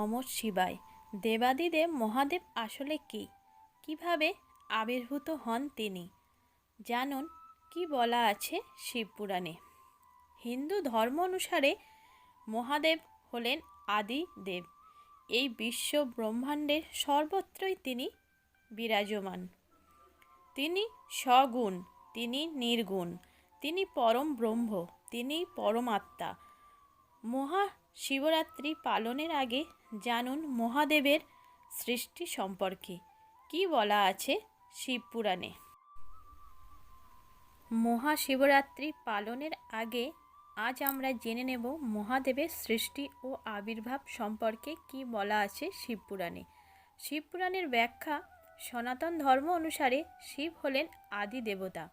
নম শিবায়। দেবাদিদেব মহাদেব আসলে কে? কীভাবে আবির্ভূত হন তিনি? জানুন, কি বলা আছে শিবপুরাণে? হিন্দু ধর্ম অনুসারে মহাদেব হলেন আদি দেব। এই বিশ্ব ব্রহ্মাণ্ডের সর্বত্রই তিনি বিরাজমান। তিনি সগুণ, তিনি নির্গুণ, তিনি পরম ব্রহ্ম, তিনি পরমাত্মা মহা শিবরাত্রি পালনের আগে জানুন মহাদেবের সৃষ্টি সম্পর্কে। কি বলা আছে শিবপুরাণে মহাশিবরাত্রি পালনের আগে আজ আমরা জেনে নেব মহাদেবের সৃষ্টি ও আবির্ভাব সম্পর্কে কি বলা আছে শিবপুরাণে শিবপুরাণের ব্যাখ্যা সনাতন ধর্ম অনুসারে শিব হলেন আদি দেবতা।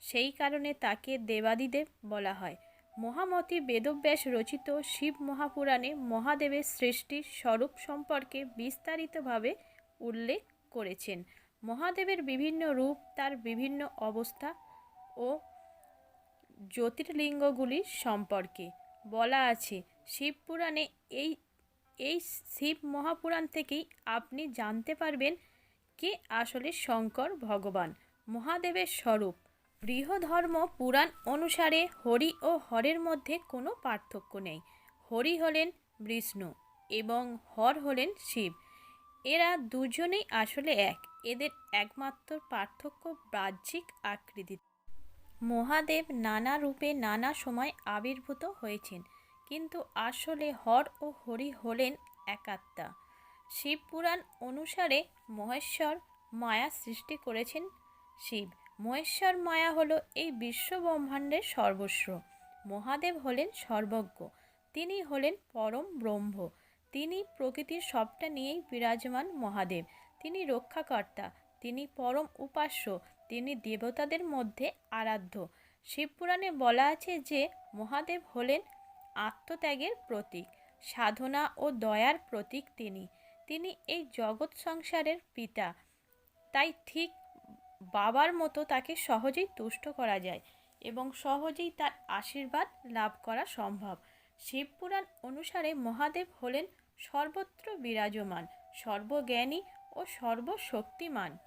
সেই কারণে তাকে দেবাদিদেব বলা হয়। মহামতি বেদব্যাস রচিত শিব মহাপুরাণে মহাদেবের সৃষ্টির স্বরূপ সম্পর্কে বিস্তারিতভাবে উল্লেখ করেছেন। মহাদেবের বিভিন্ন রূপ, তার বিভিন্ন অবস্থা ও জ্যোতির্লিঙ্গগুলি সম্পর্কে বলা আছে। শিবপুরাণে এই এই শিব মহাপুরাণ থেকেই আপনি জানতে পারবেন কে আসলে শঙ্কর ভগবান। মহাদেবের স্বরূপ বৃহধর্ম পুরাণ অনুসারে হরি ও হরের মধ্যে কোনো পার্থক্য নেই। হরি হলেন বিষ্ণু এবং হর হলেন শিব। এরা দুজনেই আসলে এক। এদের একমাত্র পার্থক্য বাহ্যিক আকৃতি। মহাদেব নানা রূপে নানা সময় আবির্ভূত হয়েছেন, কিন্তু আসলে হর ও হরি হলেন একাত্মা শিবপুরাণ অনুসারে মহেশ্বর মায়া সৃষ্টি করেছেন শিব। মহেশ্বর মায়া হলো এই বিশ্ব ব্রহ্মাণ্ডের সর্বস্ব। মহাদেব হলেন সর্বজ্ঞ, তিনি হলেন পরম ব্রহ্ম। তিনি প্রকৃতির সবটা নিয়েই বিরাজমান মহাদেব। তিনি রক্ষাকর্তা, তিনি পরম উপাস্য, তিনি দেবতাদের মধ্যে আরাধ্য। শিবপুরাণে বলা আছে যে, মহাদেব হলেন আত্মত্যাগের প্রতীক, সাধনা ও দয়ার প্রতীক তিনি। তিনি এই জগৎ সংসারের পিতা। তাই ঠিক বাবার মতো তাকে সহজেই তুষ্ট করা যায় এবং সহজেই তার আশীর্বাদ লাভ করা সম্ভব। শিবপুরাণ অনুসারে মহাদেব হলেন সর্বত্র বিরাজমান, সর্বজ্ঞানী ও সর্বশক্তিমান।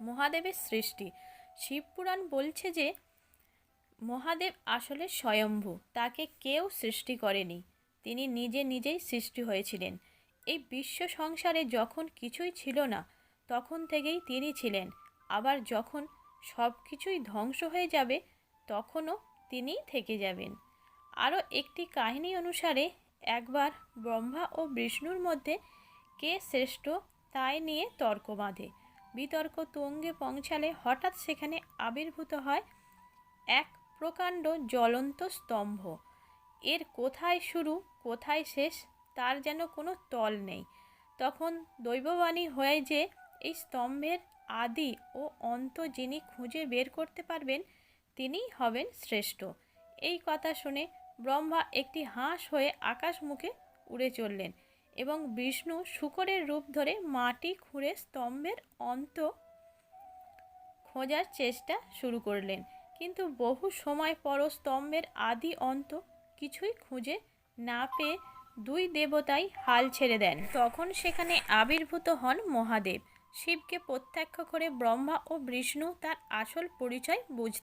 মহাদেবের সৃষ্টি। শিবপুরাণ বলছে যে, মহাদেব আসলে স্বয়ম্ভু, তাকে কেউ সৃষ্টি করেনি, তিনি নিজে নিজেই সৃষ্টি হয়েছিলেন। এই বিশ্ব সংসারে যখন কিছুই ছিল না তখন থেকেই তিনি ছিলেন। আবার যখন সব কিছুই ধ্বংস হয়ে যাবে, তখনও তিনিই থেকে যাবেন। আরও একটি কাহিনী অনুসারে, একবার ব্রহ্মা ও বিষ্ণুর মধ্যে কে শ্রেষ্ঠ তাই নিয়ে তর্ক বাঁধে। বিতর্ক তুঙ্গে পৌঁছালে হঠাৎ সেখানে আবির্ভূত হয় এক প্রকাণ্ড জ্বলন্ত স্তম্ভ। এর কোথায় শুরু, কোথায় শেষ, তার যেন কোনো তল নেই। তখন দৈববাণী হয় যে এই স্তম্ভের আদি ও অন্ত যিনি খুঁজে বের করতে পারবেন, তিনিই হবেন শ্রেষ্ঠ। এই কথা শুনে ব্রহ্মা একটি হাঁস হয়ে আকাশ মুখে উড়ে চললেন এবং বিষ্ণু শুকরের রূপ ধরে মাটি খুঁড়ে স্তম্ভের অন্ত খোঁজার চেষ্টা শুরু করলেন। কিন্তু বহু সময় পর স্তম্ভের আদি অন্ত কিছুই খুঁজে না পেয়ে দুই দেবতাই হাল ছেড়ে দেন। তখন সেখানে আবির্ভূত হন মহাদেব। শিবকে প্রত্যক্ষ করে ব্রহ্মা ও বিষ্ণু তার আসল পরিচয় বুঝ